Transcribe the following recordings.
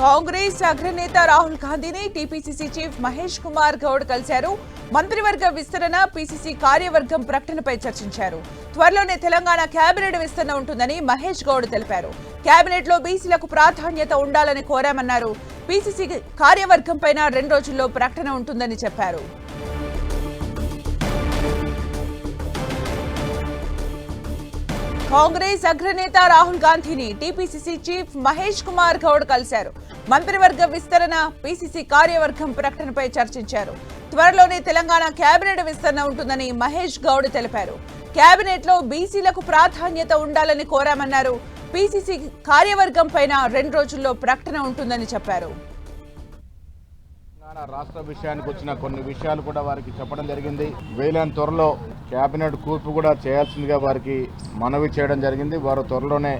కాంగ్రెస్ అగ్రనేత రాహుల్ గాంధీని TPCC chief Mahesh Kumar Goud కలిశారు. మంత్రివర్గ విస్తరణ పీసీసీ కార్యవర్గం ప్రకటనపై చర్చించారు. త్వరలోనే తెలంగాణ కేబినెట్ విస్తరణ ఉంటుందని మహేష్ గౌడ్ తెలిపారు. కేబినెట్లో బీసీలకు ప్రాధాన్యత ఉండాలని కోరామన్నారు. పీసీసీ కార్యవర్గం పైన రెండు రోజుల్లో ప్రకటన ఉంటుందని చెప్పారు. కాంగ్రెస్ అగ్రనేత రాహుల్ గాంధీని టీపీసీసీ చీఫ్ మహేష్ కుమార్ గౌడ్ కలిశారు. మంత్రివర్గ విస్తరణ పీసీసీ కార్యవర్గం ప్రకటనపై చర్చించారు. త్వరలోనే తెలంగాణ కేబినెట్ విస్తరణ ఉంటుందని మహేష్ గౌడ్ తెలిపారు. కేబినెట్లో బీసీలకు ప్రాధాన్యత ఉండాలని కోరామన్నారు. పీసీసీ కార్యవర్గం పైన రెండు రోజుల్లో ప్రకటన ఉంటుందని చెప్పారు. తెలంగాణ రాష్ట్ర విషయానికి వచ్చిన కొన్ని విషయాలు కూడా వారికి చెప్పడం జరిగింది. వేలైన త్వరలో కేబినెట్ కూర్పు కూడా చేయాల్సిందిగా వారికి మనవి చేయడం జరిగింది. వారు త్వరలోనే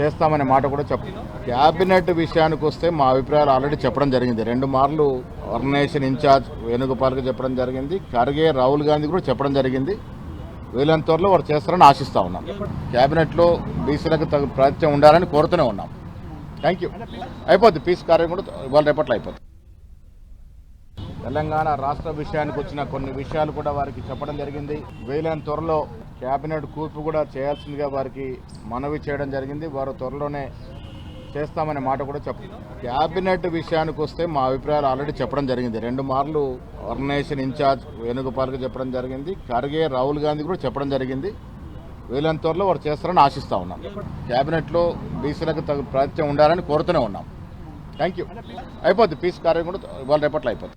చేస్తామనే మాట కూడా చెప్ప క్యాబినెట్ విషయానికి వస్తే మా అభిప్రాయాలు ఆల్రెడీ చెప్పడం జరిగింది. రెండు మార్లు ఆర్గనైజేషన్ ఇన్ఛార్జ్ వేణుగోపాల్కి చెప్పడం జరిగింది. ఖర్గే రాహుల్ గాంధీ కూడా చెప్పడం జరిగింది. వీలైన త్వరలో వారు చేస్తారని ఆశిస్తూ ఉన్నాం. క్యాబినెట్లో బీసీలకు తగు ప్రాతిథ్యం ఉండాలని కోరుతూనే ఉన్నాం. Thank you. అయిపోద్ది. పీస్ కార్యం కూడా ఇవాళ రేపట్లో అయిపోద్ది. తెలంగాణ రాష్ట్ర విషయానికి వచ్చిన కొన్ని విషయాలు కూడా వారికి చెప్పడం జరిగింది. వీలైన త్వరలో కేబినెట్ కూర్పు కూడా చేయాల్సిందిగా వారికి మనవి చేయడం జరిగింది. వారు త్వరలోనే చేస్తామనే మాట కూడా చెప్ క్యాబినెట్ విషయానికి వస్తే మా అభిప్రాయాలు ఆల్రెడీ చెప్పడం జరిగింది. రెండు మార్లు ఆర్గనైజేషన్ ఇన్ఛార్జ్ వేణుగోపాల్కి చెప్పడం జరిగింది. ఖర్గే రాహుల్ గాంధీ కూడా చెప్పడం జరిగింది. వీలైన త్వరలో వారు చేస్తారని ఆశిస్తా ఉన్నాం. క్యాబినెట్లో బీసీలకు తగు ప్రాతిథ్యం ఉండాలని కోరుతూనే ఉన్నాం. Thank you. అయిపోద్ది. పీస్ కార్యం కూడా ఇవాళ రేపట్లో అయిపోద్ది.